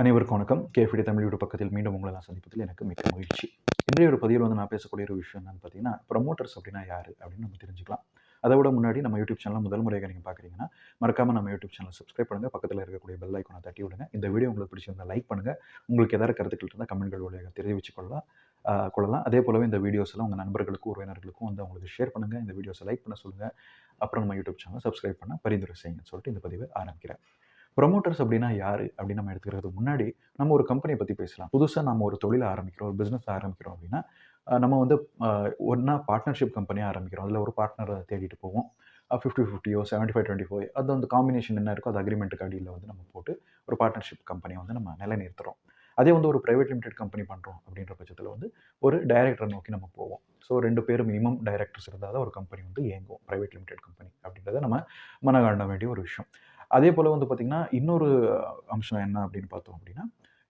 அனைவருக்கும் வணக்கம். கேஃபிடி தமிழ் வீடு பக்கத்தில் மீண்டும் உங்களை நான் சந்திப்பதில் எனக்கு மிக்க மகிழ்ச்சி. இன்றைய ஒரு பதிவில் வந்து நான் பேசக்கூடிய ஒரு விஷயம் என்னன்னு பார்த்தீங்கன்னா ப்ரொமோட்டர்ஸ் அப்படின்னா யார் அப்படின்னு நம்ம தெரிஞ்சுக்கலாம். அதை விட முன்னாடி நம்ம யூடியூப் சேனல் முதல் முறையாக நீங்கள் பார்க்குறீங்கன்னா மறக்காமல் நம்ம யூடியூப் சேனல் சப்ஸ்கிரைப் பண்ணுங்கள் பக்கத்தில் இருக்கக்கூடிய பெல் ஐக்கனை தட்டி விடுங்க. இந்த வீடியோ உங்களுக்கு பிடிச்சிருந்தால் லைக் பண்ணுங்கள் உங்களுக்கு எதாவது கருத்துக்கள் இருந்தால் கமெண்ட்கள் வழியாக தெரிவிச்சு கொள்ளலாம் கொள்ளலாம். அதே போலவே இந்த வீடியோஸ் எல்லாம் உங்கள் நண்பர்களுக்கும் உறவினர்களுக்கும் வந்து அவங்களுக்கு ஷேர் பண்ணுங்கள் இந்த வீடியோஸை லைக் பண்ண சொல்லுங்கள் அப்புறம் நம்ம யூடியூப் சேனல் சப்ஸ்கிரைப் பண்ண பரிந்துரை செய்யுங்கன்னு சொல்லிட்டு இந்த பதிவை ஆரம்பிக்கிறேன். ப்ரொமோட்டர்ஸ் அப்படின்னா யார்? அப்படின்னு நம்ம எடுத்துக்கிறதுக்கு முன்னாடி நம்ம ஒரு கம்பெனியை பற்றி பேசலாம். புதுசாக நம்ம ஒரு தொழிலை ஆரம்பிக்கிறோம் ஒரு பிஸ்னஸ் ஆரம்பிக்கிறோம் அப்படின்னா நம்ம வந்து ஒன்றா பார்ட்னர்ஷிப் கம்பெனியாக ஆரம்பிக்கிறோம். அதில் ஒரு பார்ட்னரை தேடிட்டு போவோம். ஃபிஃப்டி ஃபிஃப்டியோ செவன்ட்டி ஃபைவ் டுவெண்ட்டி ஃபைவ் அது அந்த காம்பினேஷன் என்ன இருக்கோ அது அக்ரிமெண்ட்டுக்கு அடியில் வந்து நம்ம போட்டு ஒரு பார்ட்னர்ஷிப் கம்பெனியை வந்து நம்ம நிலைநிறுத்துறோம். அதே வந்து ஒரு ப்ரைவேட் லிமிடெட் கம்பெனி பண்ணுறோம் அப்படின்ற பட்சத்தில் வந்து ஒரு டைரக்டரை நோக்கி நம்ம போவோம். ஸோ ரெண்டு பேர் மினிமம் டைரக்டர்ஸ் இருந்தால் தான் ஒரு கம்பெனி வந்து இயங்கும் ப்ரைவேட் லிமிடெட் கம்பெனி அப்படின்றத நம்ம மனகாண்ட வேண்டிய ஒரு விஷயம். அதே போல் வந்து பார்த்திங்கன்னா இன்னொரு அம்சம் என்ன அப்படின்னு பார்த்தோம் அப்படின்னா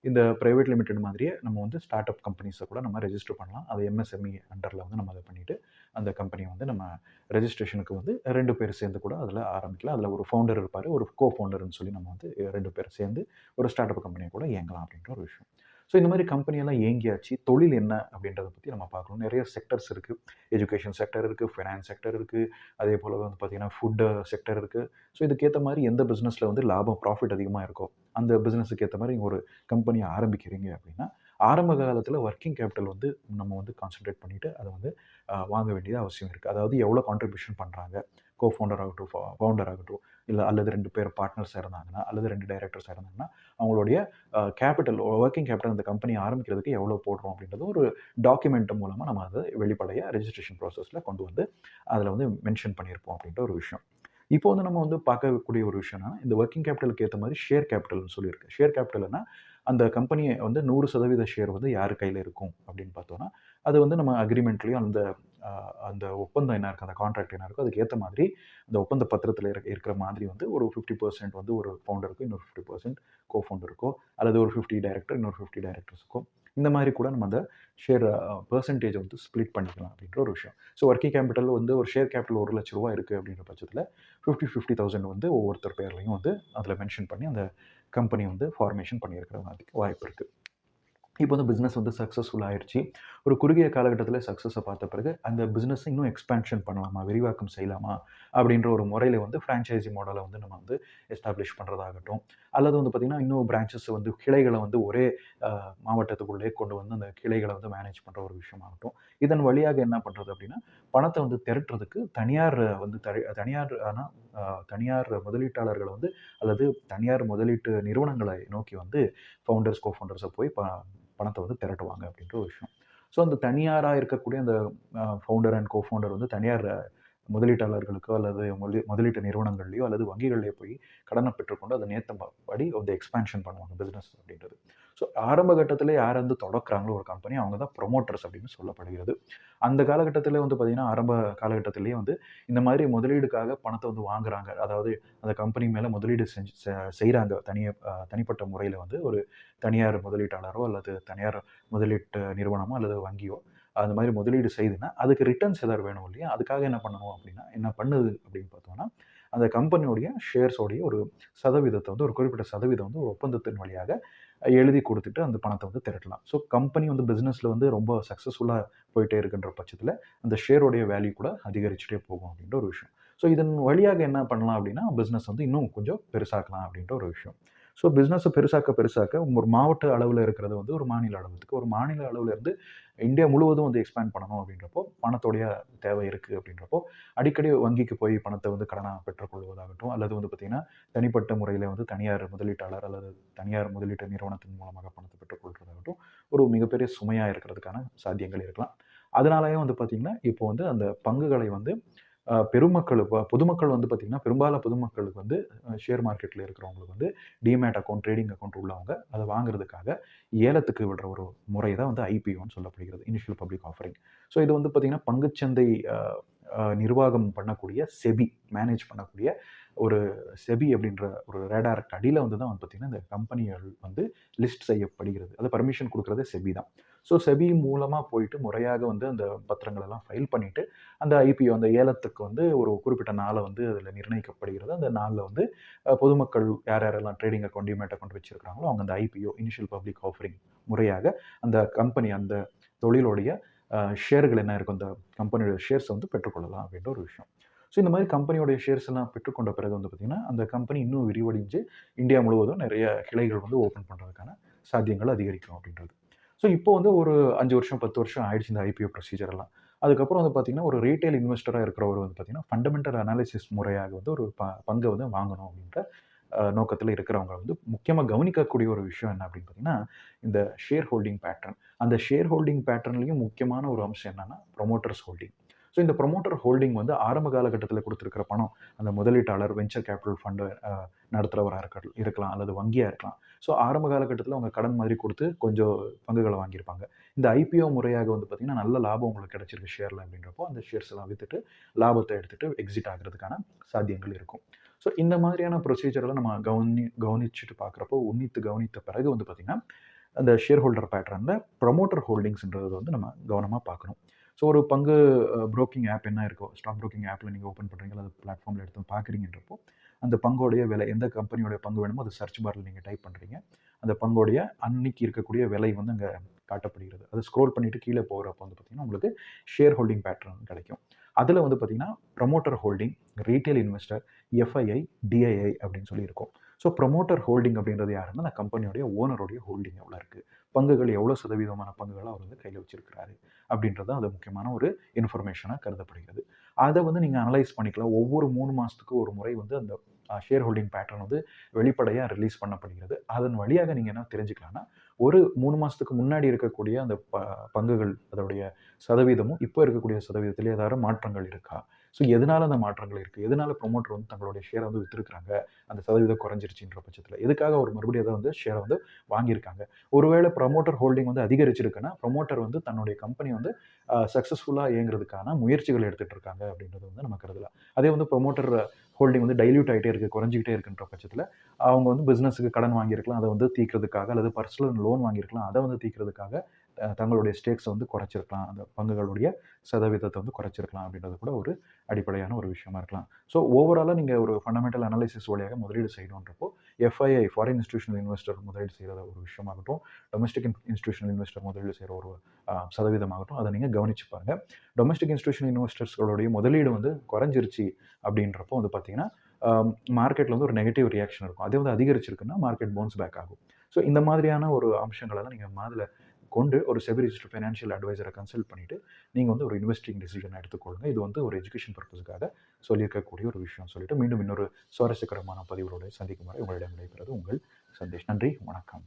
இந்த ப்ரைவேட் லிமிடெட் மாதிரியே நம்ம வந்து ஸ்டார்ட் அப் கம்பெனிஸை கூட நம்ம ரெஜிஸ்டர் பண்ணலாம். அது எம்எஸ்எம்இ அண்டரில் வந்து நம்ம அதை பண்ணிவிட்டு அந்த கம்பெனியை வந்து நம்ம ரெஜிஸ்ட்ரேஷனுக்கு வந்து ரெண்டு பேர் சேர்ந்து கூட அதில் ஆரம்பிக்கலாம். அதில் ஒரு ஃபவுண்டர் இருப்பார் ஒரு கோ ஃபவுண்டர்னு சொல்லி நம்ம வந்து ரெண்டு பேர் சேர்ந்து ஒரு ஸ்டார்ட் அப் கம்பெனியை கூட இயங்கலாம் அப்படின்ற ஒரு விஷயம். ஸோ இந்த மாதிரி கம்பெனியெல்லாம் இயங்கியாச்சு தொழில் என்ன அப்படின்றத பற்றி நம்ம பார்க்கணும். நிறைய செக்டர்ஸ் இருக்குது எஜுகேஷன் செக்டர் இருக்குது ஃபினான்ஸ் செக்டர் இருக்குது அதே போல் வந்து பார்த்திங்கன்னா ஃபுட்டு செக்டர் இருக்குது ஸோ இதுக்கேற்ற மாதிரி எந்த பிஸ்னஸில் வந்து லாபம் ப்ராஃபிட் அதிகமாக இருக்கோ அந்த பிஸ்னஸுக்கு ஏற்ற மாதிரி ஒரு கம்பெனியை ஆரம்பிக்கிறீங்க அப்படின்னா ஆரம்ப காலத்தில் ஒர்க்கிங் கேபிட்டல் வந்து நம்ம வந்து கான்சென்ட்ரேட் பண்ணிவிட்டு அதை வந்து வாங்க வேண்டியது அவசியம் இருக்குது அதாவது எவ்வளோ கான்ட்ரிபியூஷன் பண்ணுறாங்க கோ ஃபவுண்டர் ஆகட்டும் ஃபவுண்டர் ஆகட்டும் இல்லை அல்லது ரெண்டு பேர் பார்ட்னர்ஸ் இருந்தாங்கன்னா அல்லது ரெண்டு டைரக்டர்ஸ் இருந்தாங்கன்னா அவங்களுடைய கேபிட்டல் ஒர்க்கிங் கேபிட்டல் அந்த கம்பெனி ஆரம்பிக்கிறதுக்கு எவ்வளோ போடுறோம் அப்படின்றது ஒரு டாக்குமெண்ட் மூலமாக நம்ம அதை வெளிப்படையாக ரெஜிஸ்ட்ரேஷன் ப்ராசஸில் கொண்டு வந்து அதில் வந்து மென்ஷன் பண்ணியிருப்போம் அப்படின்ற ஒரு விஷயம். இப்போ வந்து நம்ம வந்து பார்க்கக்கூடிய ஒரு விஷயம்னா இந்த ஒர்க்கிங் கேபிட்டலுக்கு ஏற்ற மாதிரி ஷேர் கேபிட்டல்னு சொல்லியிருக்கு. ஷேர் கேபிட்டல்னா அந்த கம்பெனியை வந்து நூறு சதவீத ஷேர் வந்து யார் கையில் இருக்கும் அப்படின்னு பார்த்தோன்னா அது வந்து நம்ம அக்ரிமெண்ட்லேயும் அந்த அந்த ஒப்பந்தம் என்ன இருக்குது அந்த கான்ட்ராக்ட் என்ன இருக்கோ அதுக்கு ஏற்ற மாதிரி அந்த ஒப்பந்த பத்திரத்தில் இருக்க இருக்கிற மாதிரி வந்து ஒரு ஃபிஃப்டி பர்சன்ட் வந்து ஒரு ஃபவுண்டருக்கும் இன்னொரு ஃபிஃப்டி பர்சன்ட் கோ ஃபவுண்டருக்கோ அல்லது ஒரு ஃபிஃப்டி டைரக்டர் இன்னொரு ஃபிஃப்டி டைரக்டர்ஸுக்கும் இந்த மாதிரி கூட நம்ம அந்த ஷேர் பர்சன்டேஜ் வந்து ஸ்ப்ளிட் பண்ணிக்கலாம் அப்படின்ற ஒரு விஷயம். ஸோ ஒர்க்கிங் கேபிட்டல் வந்து ஒரு ஷேர் கேபிட்டல் ஒரு லட்ச ரூபா இருக்குது அப்படின்ற பட்சத்தில் ஃபிஃப்டி ஃபிஃப்டி தௌசண்ட் வந்து ஒவ்வொருத்தர் பேர்லையும் வந்து அதில் மென்ஷன் பண்ணி அந்த கம்பெனி வந்து ஃபார்மேஷன் பண்ணியிருக்கிற மாதிரி வாய்ப்பு இருக்குது இப்போ வந்து பிஸ்னஸ் வந்து சக்ஸஸ்ஃபுல் ஆயிடுச்சு ஒரு குறுகிய காலகட்டத்தில் சக்ஸஸை பார்த்த பிறகு அந்த பிஸ்னஸை இன்னும் எக்ஸ்பேன்ஷன் பண்ணலாமா விரிவாக்கம் செய்யலாமா அப்படின்ற ஒரு முறையில் வந்து ஃப்ரான்ச்சைசி மாடலை வந்து நம்ம வந்து எஸ்டாப்ளிஷ் பண்ணுறதாகட்டும் அல்லது வந்து பார்த்திங்கன்னா இன்னும் பிரான்ச்சஸ் வந்து கிளைகளை வந்து ஒரே மாவட்டத்துக்குள்ளேயே மாவட்டத்துக்குள்ளே கொண்டு வந்து அந்த கிளைகளை வந்து மேனேஜ் பண்ணுற ஒரு விஷயமாகட்டும். இதன் வழியாக என்ன பண்ணுறது அப்படின்னா பணத்தை வந்து திரட்டுறதுக்கு தனியார் வந்து தனி தனியார் ஆனால் தனியார் முதலீட்டாளர்களை வந்து அல்லது தனியார் முதலீட்டு நிறுவனங்களை நோக்கி வந்து ஃபவுண்டர்ஸ் கோ ஃபவுண்டர்ஸை போய் ப பணத்தை வந்து திரட்டுவாங்க அப்படின்ற ஒரு விஷயம். ஸோ அந்த தனியாராக இருக்கக்கூடிய அந்த ஃபவுண்டர் அண்ட் கோ ஃபவுண்டர் வந்து தனியார் முதலீட்டாளர்களுக்கோ அல்லது முதலீட்டு நிறுவனங்கள்லையோ அல்லது வங்கிகள்லையோ போய் கடனை பெற்றுக்கொண்டு அதை நேற்ற படி வந்து எக்ஸ்பேன்ஷன் பண்ணுவாங்க பிஸ்னஸ் அப்படின்றது. ஸோ ஆரம்ப கட்டத்தில் யார் வந்து தொடக்கிறாங்களோ ஒரு கம்பெனி அவங்க தான் ப்ரொமோட்டர்ஸ் அப்படின்னு சொல்லப்படுகிறது. அந்த காலகட்டத்தில் வந்து பார்த்திங்கன்னா ஆரம்ப காலகட்டத்திலேயே வந்து இந்த மாதிரி முதலீடுக்காக பணத்தை வந்து வாங்குறாங்க. அதாவது அந்த கம்பெனி மேலே முதலீடு செஞ்சு செ- செய்கிறாங்க தனிய தனிப்பட்ட முறையில் வந்து ஒரு தனியார் முதலீட்டாளரோ அல்லது தனியார் முதலீட்டு நிறுவனமோ அல்லது வங்கியோ அந்த மாதிரி முதலீடு செய்துன்னா அதுக்கு ரிட்டர்ன்ஸ் ஏதாவது வேணும் இல்லையா? அதுக்காக என்ன பண்ணணும் அப்படின்னா என்ன பண்ணுது அப்படின்னு பார்த்தோம்னா அந்த கம்பெனியோடைய ஷேர்ஸோடைய ஒரு சதவீதத்தை வந்து ஒரு குறிப்பிட்ட சதவீதம் வந்து ஒரு ஒப்பந்தத்தின் வழியாக எழுதி கொடுத்துட்டு அந்த பணத்தை வந்து திரட்டலாம். ஸோ கம்பெனி வந்து பிஸ்னஸில் வந்து ரொம்ப சக்ஸஸ்ஃபுல்லாக போயிட்டே இருக்கின்ற பட்சத்தில் அந்த ஷேரோடைய வேல்யூ கூட அதிகரிச்சுட்டே போகும் அப்படின்ற ஒரு விஷயம். ஸோ இதன் வழியாக என்ன பண்ணலாம் அப்படின்னா பிஸ்னஸ் வந்து இன்னும் கொஞ்சம் பெருசாக்கலாம் அப்படின்ற ஒரு விஷயம். ஸோ பிஸ்னஸை பெருசாக்க பெருசாக்க ஒரு மாவட்ட அளவில் இருக்கிறது வந்து ஒரு மாநில அளவுக்கு. ஒரு மாநில அளவில் இருந்து இந்தியா முழுவதும் வந்து எக்ஸ்பேண்ட் பண்ணணும் அப்படின்றப்போ பணத்தோடைய தேவை இருக்குது அப்படின்றப்போ அடிக்கடி வங்கிக்கு போய் பணத்தை வந்து கடனாக பெற்றுக்கொள்வதாகட்டும் அல்லது வந்து பார்த்திங்கன்னா தனிப்பட்ட முறையில் வந்து தனியார் முதலீட்டாளர் அல்லது தனியார் முதலீட்டு நிறுவனத்தின் மூலமாக பணத்தை பெற்றுக்கொள்வதாகட்டும் ஒரு மிகப்பெரிய சுமையாக இருக்கிறதுக்கான சாத்தியங்கள் இருக்கலாம். அதனாலேயே வந்து பார்த்திங்கன்னா இப்போ வந்து அந்த பங்குகளை வந்து பெருமக்கள் பொதுமக்கள் வந்து பார்த்திங்கன்னா பெரும்பாலும் பொதுமக்களுக்கு வந்து ஷேர் மார்க்கெட்டில் இருக்கிறவங்களுக்கு வந்து டிமேட் அக்கௌண்ட் ட்ரேடிங் அக்கௌண்ட் உள்ளவங்க அதை வாங்குறதுக்காக ஏலத்துக்கு விடுற ஒரு முறை தான் வந்து ஐபிஓன்னு சொல்லப்படுகிறது இனிஷியல் பப்ளிக் ஆஃபரிங் ஸோ இது வந்து பார்த்திங்கன்னா பங்குச்சந்தை நிர்வாகம் பண்ணக்கூடிய செபி மேனேஜ் பண்ணக்கூடிய ஒரு செபி அப்படின்ற ஒரு ரேடாருக்கு அடியில் வந்து தான் வந்து பார்த்திங்கன்னா இந்த கம்பெனிகள் வந்து லிஸ்ட் செய்யப்படுகிறது. அது பர்மிஷன் கொடுக்குறது செபி தான் ஸோ செபி மூலமாக போயிட்டு முறையாக வந்து அந்த பத்திரங்கள் எல்லாம் ஃபைல் பண்ணிவிட்டு அந்த ஐபிஓ அந்த ஏலத்துக்கு வந்து ஒரு குறிப்பிட்ட நாளை வந்து அதில் நிர்ணயிக்கப்படுகிறது. அந்த நாளில் வந்து பொதுமக்கள் யார் யாரெல்லாம் ட்ரேடிங் அக்கௌண்ட் டிமேட் அக்கௌண்ட் வச்சிருக்காங்களோ அவங்க அந்த ஐபிஓ இனிஷியல் பப்ளிக் ஆஃபரிங் முறையாக அந்த கம்பெனி அந்த தொழிலுடைய ஷேர்கள் என்ன இருக்கும் அந்த கம்பெனியோட ஷேர்ஸை வந்து பெற்றுக்கொள்ளலாம் அப்படின்ற ஒரு விஷயம். ஸோ இந்த மாதிரி கம்பெனியோடைய ஷேர்ஸ் எல்லாம் பெற்றுக்கொண்ட பிறகு வந்து பார்த்திங்கன்னா அந்த கம்பெனி இன்னும் விரிவடைஞ்சு இந்தியா முழுவதும் நிறைய கிளைகள் வந்து ஓப்பன் பண்ணுறதுக்கான சாத்தியங்கள் அதிகரிக்கும் அப்படின்றது. ஸோ இப்போ வந்து ஒரு அஞ்சு வருஷம் பத்து வருஷம் ஆயிடுச்சு இந்த ஐபிஓ ப்ரொசீஜர் எல்லாம். அதுக்கப்புறம் வந்து பார்த்திங்கன்னா ஒரு ரீட்டைல் இன்வெஸ்டராக இருக்கிறவர் வந்து பார்த்திங்கன்னா ஃபண்டமெண்டல் அனாலிசிஸ் முறையாக வந்து ஒரு ப பங்கை வந்து வாங்கணும் அப்படின்ற நோக்கத்தில் இருக்கிறவங்க வந்து முக்கியமாக கவனிக்கக்கூடிய ஒரு விஷயம் என்ன அப்படின்னு பார்த்தீங்கன்னா இந்த ஷேர் ஹோல்டிங் பேட்டர்ன் அந்த ஷேர் ஹோல்டிங் பேட்டர்ன்லேயும் முக்கியமான ஒரு அம்சம் என்னென்னா ப்ரொமோட்டர்ஸ் ஹோல்டிங் ஸோ இந்த ப்ரொமோட்டர் ஹோல்டிங் வந்து ஆரம்ப காலகட்டத்தில் கொடுத்துருக்கிற பணம் அந்த முதலீட்டாளர் வெஞ்சர் கேபிட்டல் ஃபண்டு நடத்துகிறவராக இருக்க இருக்கலாம் அல்லது வங்கியாக இருக்கலாம். ஸோ ஆரம்ப காலகட்டத்தில் அவங்க கடன் மாதிரி கொடுத்து கொஞ்சம் பங்குகளை வாங்கியிருப்பாங்க. இந்த ஐபிஓ முறையாக வந்து பார்த்திங்கன்னா நல்ல லாபம் உங்களுக்கு கிடச்சிருக்கு ஷேரில் அப்படின்றப்போ அந்த ஷேர்ஸ் எல்லாம் விற்றுட்டு லாபத்தை எடுத்துகிட்டு எக்ஸிட் ஆகிறதுக்கான சாத்தியங்கள் இருக்கும். ஸோ இந்த மாதிரியான ப்ரொசீஜரெல்லாம் நம்ம கவனி கவனிச்சுட்டு பார்க்குறப்போ உன்னித்து கவனித்த பிறகு வந்து பார்த்திங்கன்னா அந்த ஷேர் ஹோல்டர் பேட்டர்னில் ப்ரொமோட்டர் ஹோல்டிங்ஸ்ன்றது வந்து நம்ம கவனமாக பார்க்கணும். ஸோ ஒரு பங்கு ப்ரோக்கிங் ஆப் என்ன இருக்கோ ஸ்டாக் ப்ரோக்கிங் ஆப்பில் நீங்கள் ஓப்பன் பண்ணுறீங்களா அது பிளாட்ஃபார்மில் எடுத்து பார்க்குறீங்கன்றப்போ அந்த பங்கோடைய விலை எந்த கம்பெனியோடைய பங்கு வேணுமோ அது சர்ச் பாரில் நீங்கள் டைப் பண்ணுறீங்க அந்த பங்கோடைய அன்னைக்கு இருக்கக்கூடிய விலை வந்து அங்கே காட்டப்படுகிறது. அது ஸ்க்ரோல் பண்ணிவிட்டு கீழே போகிறப்போ வந்து பார்த்திங்கன்னா உங்களுக்கு ஷேர் ஹோல்டிங் பேட்டர்ன் கிடைக்கும். அதில் வந்து பார்த்திங்கன்னா promoter holding retail investor FII DII அப்படின்னு சொல்லி இருக்கும். ஸோ ப்ரொமோட்டர் ஹோல்டிங் அப்படின்றது யாருன்னா அந்த கம்பெனியோடைய ஓனருடைய ஹோல்டிங் எவ்வளோ இருக்குது பங்குகள் எவ்வளோ சதவீதமான பங்குகளை அவர் வந்து கையில் வச்சிருக்கிறாரு அப்படின்றது அது முக்கியமான ஒரு இன்ஃபர்மேஷனாக கருதப்படுகிறது. அதை வந்து நீங்கள் அனலைஸ் பண்ணிக்கலாம். ஒவ்வொரு மூணு மாதத்துக்கு ஒரு முறை வந்து அந்த ஷேர் ஹோல்டிங் பேட்டர்ன் வந்து வெளிப்படையாக ரிலீஸ் பண்ணப்படுகிறது. அதன் வழியாக நீங்கள் என்ன தெரிஞ்சுக்கலாம்னா ஒரு மூணு மாதத்துக்கு முன்னாடி இருக்கக்கூடிய அந்த ப பங்குகள் அதோடைய சதவீதமும் இப்போ இருக்கக்கூடிய சதவீதத்தில் ஏதாவது மாற்றங்கள் இருக்கா? ஸோ எதனால் அந்த மாற்றங்கள் இருக்குது எதனால் ப்ரொமோட்டர் வந்து தங்களுடைய ஷேரை வந்து விற்றுருக்குறாங்க அந்த சதவீதம் குறைஞ்சிருச்சுன்ற பட்சத்தில் எதுக்காக ஒரு மறுபடியும் அதை வந்து ஷேரை வந்து வாங்கியிருக்காங்க? ஒருவேளை ப்ரமோட்டர் ஹோல்டிங் வந்து அதிகரிச்சிருக்குன்னா ப்ரொமோட்டர் வந்து தன்னுடைய கம்பெனி வந்து சக்ஸஸ்ஃபுல்லாக இயங்குறதுக்கான முயற்சிகள் எடுத்துகிட்டு இருக்காங்க அப்படின்றது வந்து நம்ம கருதலாம். அதே வந்து ப்ரொமோட்டர் ஹோல்டிங் வந்து டைல்யூட் ஆகிட்டே இருக்குது குறைஞ்சிக்கிட்டே இருக்குன்ற பட்சத்தில் அவங்க வந்து பிஸ்னஸுக்கு கடன் வாங்கியிருக்கலாம் அதை வந்து தீக்கிறதுக்காக அல்லது பர்சனல் லோன் வாங்கியிருக்கலாம் அதை வந்து தீக்கிறதுக்காக தங்களுடைய ஸ்டேக்ஸை வந்து குறைச்சிருக்கலாம். அந்த பங்குகளுடைய சதவீதத்தை வந்து குறைச்சிருக்கலாம் அப்படின்றது கூட ஒரு அடிப்படையான ஒரு விஷயமா இருக்கலாம். ஸோ ஓவராலாக நீங்கள் ஒரு ஃபண்டமெண்டல் அனாலிசிஸ் வழியாக முதலீடு செய்யணுன்றப்போ எஃப்ஐஐ ஃபாரின் இன்ஸ்டியூஷனல் இன்வெஸ்டர் முதலீடு செய்கிற ஒரு விஷயமாகட்டும் டொமஸ்டிக் இன்ஸ்டியூஷனல் இன்வெஸ்டர் முதலீடு செய்கிற ஒரு சதவீதமாகட்டும் அதை நீங்கள் கவனிச்சு பாருங்கள் டொமஸ்டிக் இன்ஸ்டியூஷனல் இன்வெஸ்டர்ஸ்களுடைய முதலீடு வந்து குறைஞ்சிருச்சு அப்படின்றப்போ வந்து பார்த்தீங்கன்னா மார்க்கெட்டில் வந்து ஒரு நெகட்டிவ் ரியாக்ஷன் இருக்கும். அதே வந்து அதிகரிச்சிருக்குன்னா மார்க்கெட் பவுன்ஸ் பேக் ஆகும். ஸோ இந்த மாதிரியான ஒரு அம்சங்களெல்லாம் நீங்கள் மாதில் கொண்டு ஒரு செபி ஃபைனான்ஷியல் அட்வைசரை கன்சல்ட் பண்ணிவிட்டு நீங்கள் வந்து ஒரு இன்வெஸ்டிங் டிசிஷன் எடுத்துக்கொள்ளுங்க. இது வந்து ஒரு எஜுகேஷன் பர்பஸுக்காக சொல்லியிருக்கக்கூடிய ஒரு விஷயம் சொல்லிட்டு மீண்டும் இன்னொரு சுவாரஸ்யகரமான பதிவுகளோட சந்திக்கும் வரை உங்களிடம் விடைபெறுவது உங்கள் சந்தேஷ். நன்றி வணக்கம்.